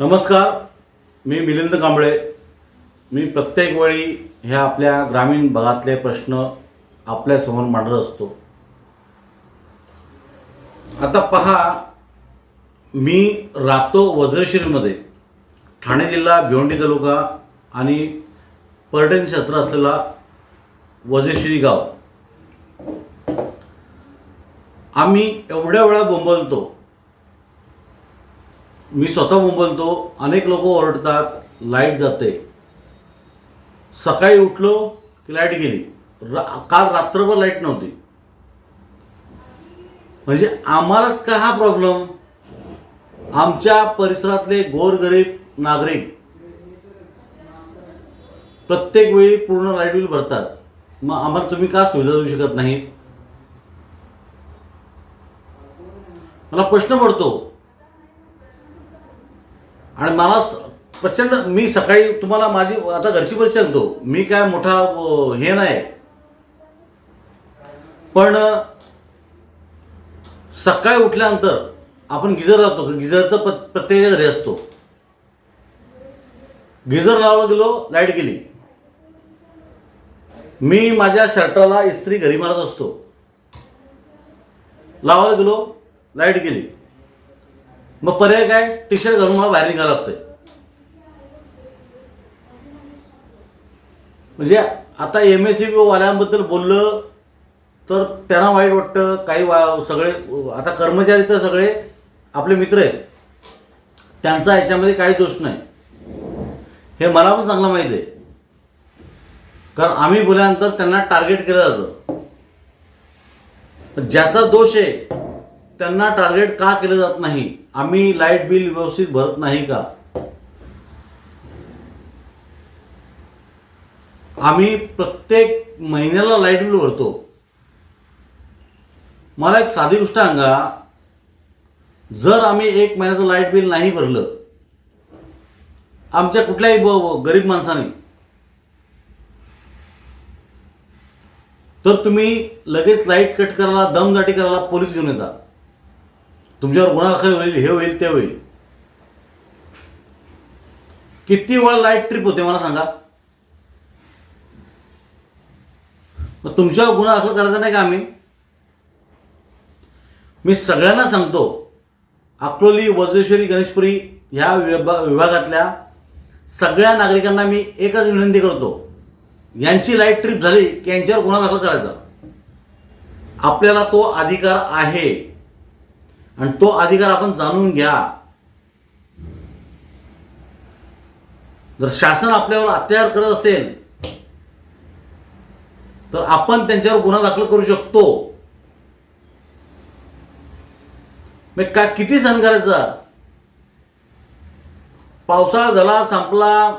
नमस्कार मी मिलिंद कांबळे. मी प्रत्येक वेळी ह्या आपल्या ग्रामीण भागातले प्रश्न आपल्यासमोर मांडत असतो. आता पहा मी राहतो वज्रशिरीमध्ये. ठाणे जिल्हा भिवंडी तालुका आणि पर्यटन क्षेत्र असलेला वज्रशिरी गाव. आम्ही एवढ्या वेळा बोंबलतो मी स्वतः मुंबलतो अनेक लोक ओरडतात लाइट जाते. सकाळी उठलो की लाइट गेली. रा काल रात्रभर लाइट नव्हती. म्हणजे आम्हालाच का हा प्रॉब्लेम? आमच्या परिसरातले गोरगरीब नागरिक प्रत्येक वेळी पूर्ण लाइट बिल भरतात. मग आम्हाला तुम्ही का सुविधा देऊ शकत नाही मला प्रश्न पडतो आणि मला प्रचंड मी सकाळी तुम्हाला माझी आता घरची परिस्थिती सांगतो. मी काय मोठा हे नाही. पण सकाळी उठल्यानंतर आपण गिझर लावतो. गिझर तर प्रत्येकाच्या घरी असतो. गिझर लावायला गेलो लाइट गेली. मी माझ्या शर्टाला इस्त्री घरी मारत असतो. लावायला गेलो लाइट गेली. मग पर्याय काय? टी शर्ट घालून मला बाहेर निघावं लागतंय. म्हणजे आता एम एस सी बी वाल्यांबद्दल बोललं तर त्यांना वाईट वाटतं. काही वा सगळे आता कर्मचारी तर सगळे आपले मित्र आहेत. त्यांचा याच्यामध्ये काही दोष नाही. हे मला पण चांगलं माहीत आहे. कारण आम्ही बोलल्यानंतर त्यांना टार्गेट केलं जातं. ज्याचा दोष आहे त्यांना टार्गेट का केलं जात नाही? आम्ही लाइट बिल व्यवस्थित भरत नाही का? आम्ही प्रत्येक महिन्याला लाइट बिल भरतो. मला एक साधी गोष्ट सांगा. जर आम्ही एक महिन्याचं लाइट बिल नाही भरलं आमच्या कुठल्याही गरीब माणसाने तर तुम्ही लगेच लाइट कट करायला दमदाटी करायला पोलीस घेऊन येतात तुमच्यावर गुन्हा होईल हे होईल ते होईल. किती वेळा लाइट ट्रिप होते मला सांगा. मग तुमच्यावर गुन्हा दाखल करायचा नाही का आम्ही? मी सगळ्यांना सांगतो अकोली वज्रेश्वरी गणेशपुरी ह्या विभा विभागातल्या सगळ्या नागरिकांना मी एकच विनंती करतो. यांची लाइट ट्रिप झाली की यांच्यावर गुन्हा दाखल करायचा. आपल्याला तो अधिकार आहे. आणि तो अधिकार आपण जाणून घ्या. जर शासन आपल्यावर अत्याचार करत असेल तर आपण त्यांच्यावर गुन्हा दाखल करू शकतो. मग काय किती सण करायचा? पावसाळा झाला संपला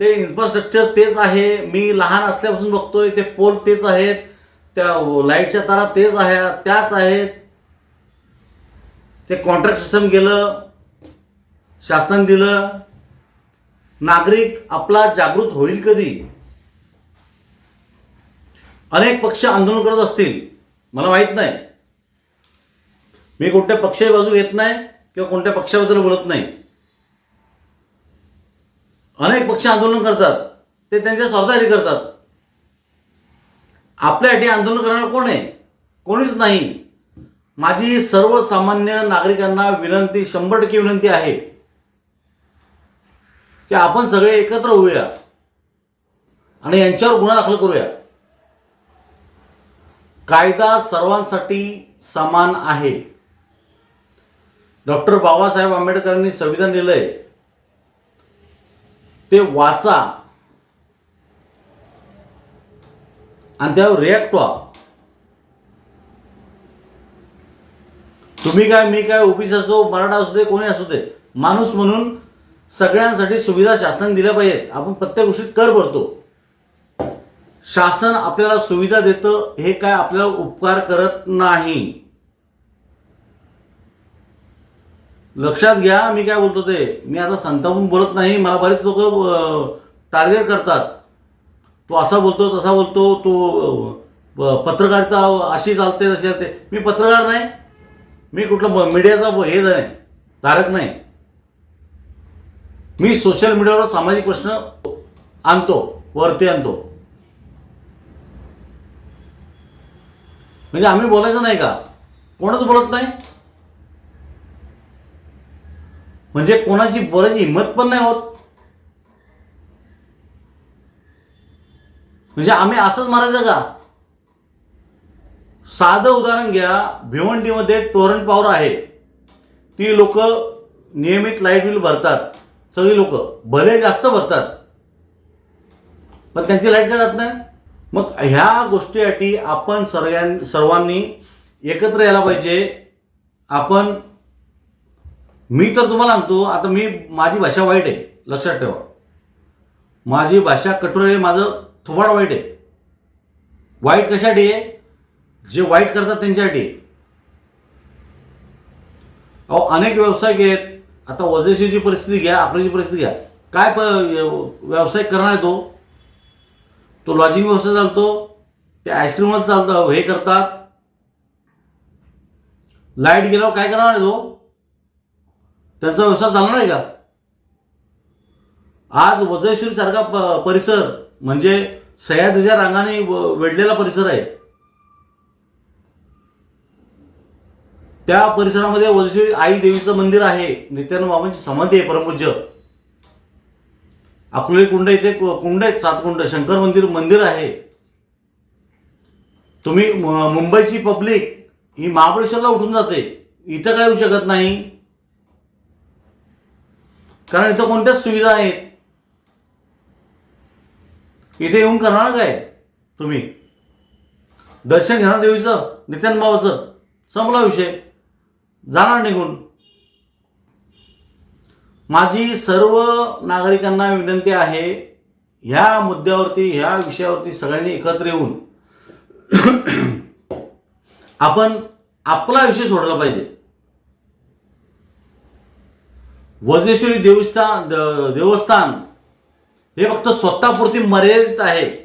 ते इन्फ्रास्ट्रक्चर तेच आहे. मी लहान असल्यापासून बघतोय ते पोल तेच आहेत. त्या लाईटच्या तारा तेच आहे त्याच आहेत. ते कॉन्ट्रॅक्ट सिस्टम गेलं शासन दिलं नागरिक आपला जागृत होईल कधी? अनेक पक्ष आंदोलन करत असतील मला माहीत नाही. मी कोणत्या पक्षाची बाजू घेत नाही किंवा कोणत्या पक्षाबद्दल बोलत नाही. अनेक पक्ष आंदोलन करतात ते त्यांच्या स्वार्थासाठी करतात. आपल्यासाठी आंदोलन करणार कोण आहे? कोणीच नाही. माझी सर्वसामान्य नागरिकांना विनंती शंभर टक्के विनंती आहे की आपण सगळे एकत्र होऊया आणि यांच्यावर गुन्हा दाखल करूया. कायदा सर्वांसाठी समान आहे. डॉक्टर बाबासाहेब आंबेडकरांनी संविधान दिलंय ते वाचा आणि त्यावर रिॲक्ट व्हा. तुम्ही काय मी काय ओबीसी असो मराठा असू दे कोणी असू दे माणूस म्हणून सगळ्यांसाठी सुविधा शासनाने दिल्या पाहिजेत. आपण प्रत्येक गोष्टीत कर भरतो. शासन आपल्याला सुविधा देतं हे काय आपल्याला उपकार करत नाही. लक्षात घ्या मी काय बोलतो ते. मी आता संतापून बोलत नाही मला बरेच लोक टार्गेट करतात. तो असा बोलतो तसा बोलतो तो पत्रकारिता अशी चालते तशी चालते. मी पत्रकार नाही. मी कुठला मीडियाचा हे नाही धारक नाही. मी सोशल मीडियावर सामाजिक प्रश्न आणतो वरती आणतो. म्हणजे आम्ही बोलायचं नाही का? कोणच बोलत नाही. म्हणजे कोणाची बोलायची हिंमत पण नाही होत. म्हणजे आम्ही असंच मारायचं का? साधं उदाहरण घ्या. भिवंडीमध्ये टोरंट पॉवर आहे. ती लोक नियमित लाइट बिल भरतात. सगळी लोक. भले जास्त भरतात. पण त्यांची लाइट का जात नाही? मग ह्या गोष्टीसाठी आपण सर्वां सर्वांनी एकत्र यायला पाहिजे. आपण मी तर तुम्हाला सांगतो आता मी माझी भाषा वाईट आहे. लक्षात ठेवा. माझी भाषा कठोर आहे माझं थोबाड वाईट आहे. वाईट कशासाठी आहे? जे वाईट करतात त्यांच्यासाठी. अहो अनेक व्यावसायिक आहेत. आता वजेशीची परिस्थिती घ्या आपल्याची परिस्थिती घ्या. काय प व्यावसायिक करणार आहे तो? तो लॉजिंग व्यवसाय चालतो ते आईस्क्रीमच चालतं हे करतात. लाइट गेल्यावर काय करणार आहे तो? त्यांचा व्यवसाय चालणार नाही का? आज वजयश्री सारखा प- परिसर म्हणजे सह्याद्रीच्या रांगाने वेढलेला परिसर आहे. त्या परिसरामध्ये वजश्री आई देवीचं मंदिर आहे. नित्यानंद बाबांची समाधी आहे परमपूज्य. अकोले कुंड इथे कुंड आहेत सात कुंड. शंकर मंदिर मंदिर आहे. तुम्ही मुंबईची पब्लिक ही महाबळेश्वरला उठून जाते. इथं काय येऊ शकत नाही. कारण इथं कोणत्याच सुविधा आहेत. इथे येऊन करणार काय तुम्ही? दर्शन घेणार देवीचं नित्यानंद बाबाचं? संपला विषय. जाणार निघून. माझी सर्व नागरिकांना विनंती आहे ह्या मुद्द्यावरती ह्या विषयावरती सगळ्यांनी एकत्र येऊन आपण आपला विषय सोडला पाहिजे. वज्रेश्वरी देवस्थान देवस्थान हे फक्त स्वतःपुरती मर्यादित आहे.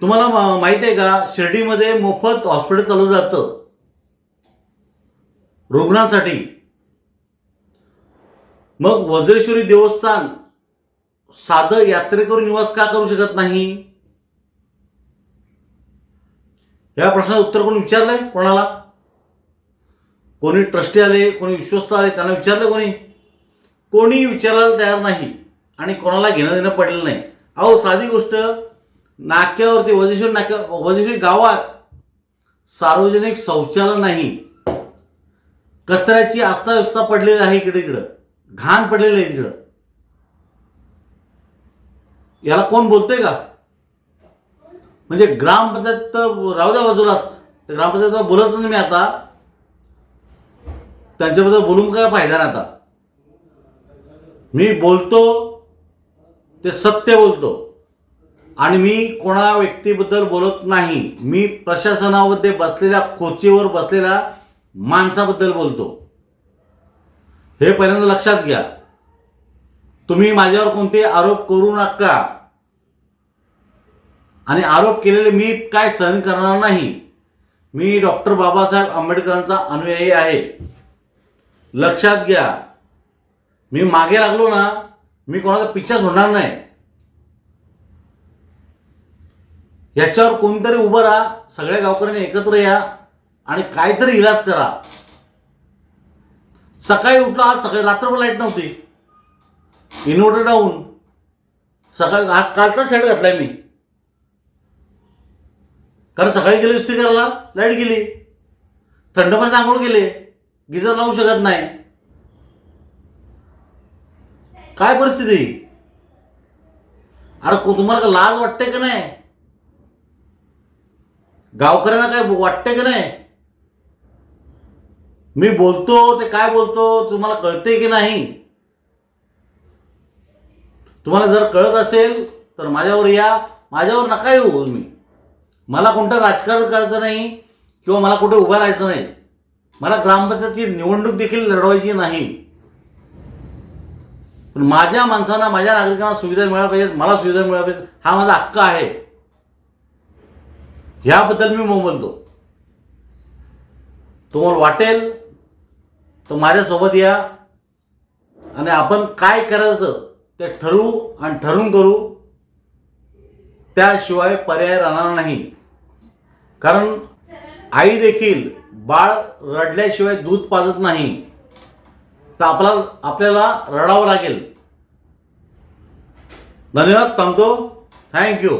तुम्हाला माहीत आहे का शिर्डीमध्ये मोफत हॉस्पिटल चालवलं जातं. रुग्णांसाठी. मग वज्रेश्वरी देवस्थान साधं यात्रेकरू निवास का करू शकत नाही? या प्रश्नाचं उत्तर कोणी विचारलंय कोणाला? कोणी ट्रस्टी आले कोणी विश्वस्त आले त्यांना विचारलं कोणी? कोणी विचारायला तयार नाही आणि कोणाला घेणं देणं पडलं नाही. अहो साधी गोष्ट नाक्यावरती वजेश्वर नाक्या वजेश्वरी गावात सार्वजनिक शौचालय नाही. कचऱ्याची अस्ताव्यवस्था पडलेली आहे इकडे इकडं. घाण पडलेलं आहे इकडं याला कोण बोलतोय का? म्हणजे ग्रामपंचायत तर राहू द्या बाजूलाच ग्रामपंचायत बोलतच नाही मी आता. त्यांच्याबद्दल बोलून काय फायदा नाही आता. मी बोलतो ते सत्य बोलतो. आणि मी कोणा व्यक्तीबद्दल बोलत नाही. मी प्रशासनामध्ये बसलेल्या खोचीवर बसलेल्या माणसाबद्दल बोलतो. हे पहिल्यांदा लक्षात घ्या. तुम्ही माझ्यावर कोणते आरोप करू नका. आणि आरोप केलेले मी काय सहन करणार नाही. मी डॉक्टर बाबासाहेब आंबेडकरांचा अनुयायी आहे. लक्षात घ्या. मी मागे लागलो ना मी कोणाचा पिच्छा सोडणार नाही. याच्यावर कोणतरी उभं राहा सगळ्या गावकऱ्यांनी एकत्र या आणि काहीतरी इलाज करा. सकाळी उठलो आज सकाळी रात्रभर लाइट नव्हती. इन्व्हर्टर डाऊन सकाळी कालचा शेड घातलाय मी. कारण सकाळी गेलो इस्त्री करायला लाइट गेली. थंड पाण्यात आंघोळ गेले गिजर लावू शकत नाही. काय परिस्थिती? अरे तुम्हाला लाज वाटते का नाही? गावकऱ्यांना काय वाटतंय की नाही? मी बोलतो ते काय बोलतो तुम्हाला कळते की नाही? तुम्हाला जर कळत असेल तर माझ्यावर या माझ्यावर नका येऊ मी. मला कोणतं राजकारण करायचं नाही किंवा मला कुठे उभं राहायचं नाही. मला ग्रामपंचायतची निवडणूक देखील लढवायची नाही. पण माझ्या माणसांना माझ्या नागरिकांना सुविधा मिळाल्या पाहिजेत मला सुविधा मिळाल्या पाहिजेत हा माझा हक्क आहे. ह्याबद्दल मी बोलतो. तुम्हाला वाटेल तर माझ्यासोबत या आणि आपण काय करायचं ते ठरवू आणि ठरवून करू. त्याशिवाय पर्याय राहणार नाही. कारण आई देखील बाळ रडल्याशिवाय दूध पाजत नाही. तर आपला आपल्याला रडावं लागेल. धन्यवाद थांबतो. थँक्यू